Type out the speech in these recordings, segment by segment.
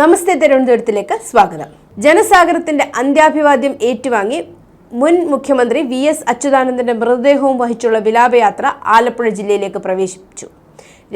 നമസ്തേ തിരുവനന്തപുരത്തിലേക്ക് സ്വാഗതം. ജനസാഗരത്തിന്റെ അന്ത്യാഭിവാദ്യം ഏറ്റുവാങ്ങി മുൻ മുഖ്യമന്ത്രി വി എസ് അച്യുതാനന്ദന്റെ മൃതദേഹവും വഹിച്ചുള്ള വിലാപയാത്ര ആലപ്പുഴ ജില്ലയിലേക്ക് പ്രവേശിച്ചു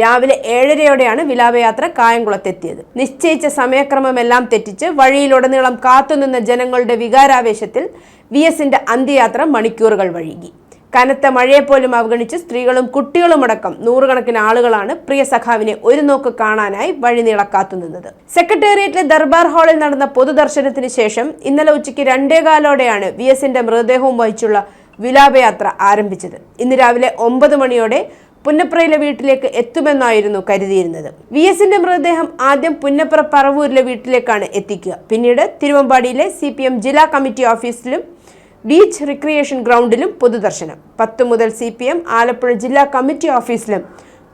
രാവിലെ ഏഴരയോടെയാണ് വിലാപയാത്ര കായംകുളത്തെത്തിയത്. നിശ്ചയിച്ച സമയക്രമമെല്ലാം തെറ്റിച്ച് വഴിയിലുടനീളം കാത്തുനിന്ന ജനങ്ങളുടെ വികാരാവേശത്തിൽ വി എസിന്റെ അന്ത്യയാത്ര മണിക്കൂറുകൾ വഴുകി കനത്ത പോലും അവഗണിച്ച് സ്ത്രീകളും കുട്ടികളുമടക്കം നൂറുകണക്കിന് ആളുകളാണ് പ്രിയ സഖാവിനെ ഒരു നോക്ക് കാണാനായി വഴിനീള കാത്തുനിന്നത് സെക്രട്ടേറിയറ്റിലെ ദർബാർ ഹാളിൽ നടന്ന പൊതുദർശനത്തിന് ശേഷം ഇന്നലെ ഉച്ചയ്ക്ക് രണ്ടേകാലോടെയാണ് വി എസിന്റെ മൃതദേഹവും വഹിച്ചുള്ള വിലാപയാത്ര ആരംഭിച്ചത്. ഇന്ന് രാവിലെ ഒമ്പത് മണിയോടെ പുന്നപ്രയിലെ വീട്ടിലേക്ക് എത്തുമെന്നായിരുന്നു കരുതിയിരുന്നത്. വി എസിന്റെ മൃതദേഹം ആദ്യം പുന്നപ്ര പറവൂരിലെ വീട്ടിലേക്കാണ് എത്തിക്കുക. പിന്നീട് തിരുവമ്പാടിയിലെ സി ജില്ലാ കമ്മിറ്റി ഓഫീസിലും ബീച്ച് റിക്രിയേഷൻ ഗ്രൗണ്ടിലും പൊതുദർശനം. പത്ത് മുതൽ സി പി എം ആലപ്പുഴ ജില്ലാ കമ്മിറ്റി ഓഫീസിലും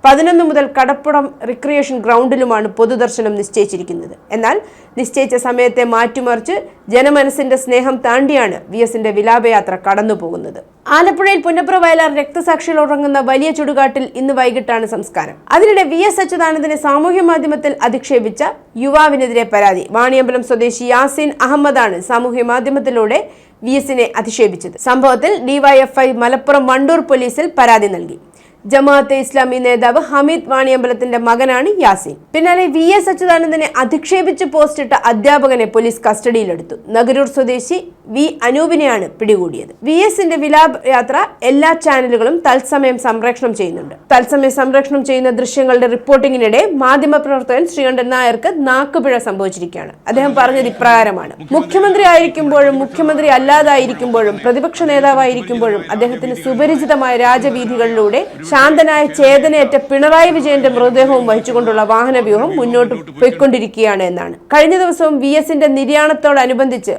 പതിനൊന്ന് മുതൽ കടപ്പുറം റിക്രിയേഷൻ ഗ്രൗണ്ടിലുമാണ് പൊതുദർശനം നിശ്ചയിച്ചിരിക്കുന്നത്. എന്നാൽ നിശ്ചയിച്ച സമയത്തെ മാറ്റിമറിച്ച് ജനമനസ്സിന്റെ സ്നേഹം താണ്ടിയാണ് വി എസിന്റെ വിലാപയാത്ര കടന്നു പോകുന്നത് ആലപ്പുഴയിൽ പുന്നപ്ര വയലാർ രക്തസാക്ഷികൾ ഉറങ്ങുന്ന വലിയ ചുടുകാട്ടിൽ ഇന്ന് വൈകിട്ടാണ് സംസ്കാരം. അതിനിടെ വി എസ് അച്യുതാനന്ദനെ സാമൂഹ്യ മാധ്യമത്തിൽ അധിക്ഷേപിച്ച യുവാവിനെതിരെ പരാതി. വാണിയമ്പലം സ്വദേശി യാസിൻ അഹമ്മദാണ് സാമൂഹ്യ മാധ്യമത്തിലൂടെ വി എസിനെ അധിക്ഷേപിച്ചത്. സംഭവത്തിൽ ഡിവൈഎഫ്ഐ മലപ്പുറം വണ്ടൂർ പോലീസിൽ പരാതി നൽകി. ജമാഅത്തെ ഇസ്ലാമി നേതാവ് ഹമീദ് വാണിയമ്പലത്തിന്റെ മകനാണ് യാസിൻ. പിന്നാലെ വി എസ് അച്യുതാനന്ദനെ അധിക്ഷേപിച്ച് പോസ്റ്റിട്ട അധ്യാപകനെ പോലീസ് കസ്റ്റഡിയിലെടുത്തു. നഗരൂർ സ്വദേശി വി അനൂപിനെയാണ് പിടികൂടിയത്. വി എസിന്റെ വിലാപ യാത്ര എല്ലാ ചാനലുകളും തത്സമയം സംപ്രേഷണം ചെയ്യുന്നുണ്ട്. തത്സമയം സംപ്രേഷണം ചെയ്യുന്ന ദൃശ്യങ്ങളുടെ റിപ്പോർട്ടിങ്ങിനിടെ മാധ്യമപ്രവർത്തകൻ ശ്രീകണ്ഠൻ നായർക്ക് നാക്കുപിഴ സംഭവിച്ചിരിക്കുകയാണ്. അദ്ദേഹം പറഞ്ഞത് ഇപ്രകാരമാണ്. മുഖ്യമന്ത്രി ആയിരിക്കുമ്പോഴും മുഖ്യമന്ത്രി അല്ലാതായിരിക്കുമ്പോഴും പ്രതിപക്ഷ നേതാവായിരിക്കുമ്പോഴും അദ്ദേഹത്തിന് സുപരിചിതമായ രാജവീഥികളിലൂടെ ശാന്തനായ ചേതനയേറ്റ പിണറായി വിജയന്റെ മൃതദേഹവും വഹിച്ചുകൊണ്ടുള്ള വാഹനവ്യൂഹം മുന്നോട്ട് പോയിക്കൊണ്ടിരിക്കുകയാണ് എന്നാണ്. കഴിഞ്ഞ ദിവസവും വി എസിന്റെ നിര്യാണത്തോടനുബന്ധിച്ച്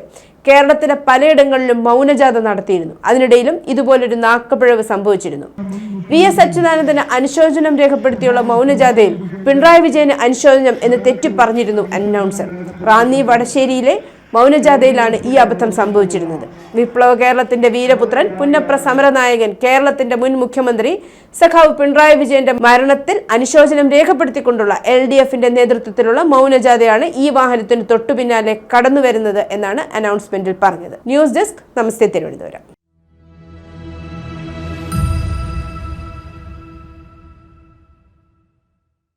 കേരളത്തിലെ പലയിടങ്ങളിലും മൗനജാഥ നടത്തിയിരുന്നു. അതിനിടയിലും ഇതുപോലൊരു നാക്കപ്പിഴവ് സംഭവിച്ചിരുന്നു. വി എസ് അച്യുതാനന്ദന് അനുശോചനം രേഖപ്പെടുത്തിയുള്ള മൗനജാഥയിൽ പിണറായി വിജയന് അനുശോചനം എന്ന് തെറ്റി പറഞ്ഞിരുന്നു അനൗൺസർ. റാന്നി വടശ്ശേരിയിലെ മൗനജാഥയിലാണ് ഈ അബദ്ധം സംഭവിച്ചിരുന്നത്. വിപ്ലവ കേരളത്തിന്റെ വീരപുത്രൻ പുന്നപ്ര സമരനായകൻ കേരളത്തിന്റെ മുൻ മുഖ്യമന്ത്രി സഖാവ് പിണറായി വിജയന്റെ മരണത്തിൽ അനുശോചനം രേഖപ്പെടുത്തിക്കൊണ്ടുള്ള എൽ ഡി എഫിന്റെ നേതൃത്വത്തിലുള്ള മൗനജാഥയാണ് ഈ വാഹനത്തിന് തൊട്ടു പിന്നാലെ കടന്നുവരുന്നത് എന്നാണ് അനൗൺസ്മെന്റിൽ പറഞ്ഞത്. ന്യൂസ് ഡെസ്ക് നമസ്തേ തിരുവനന്തപുരം.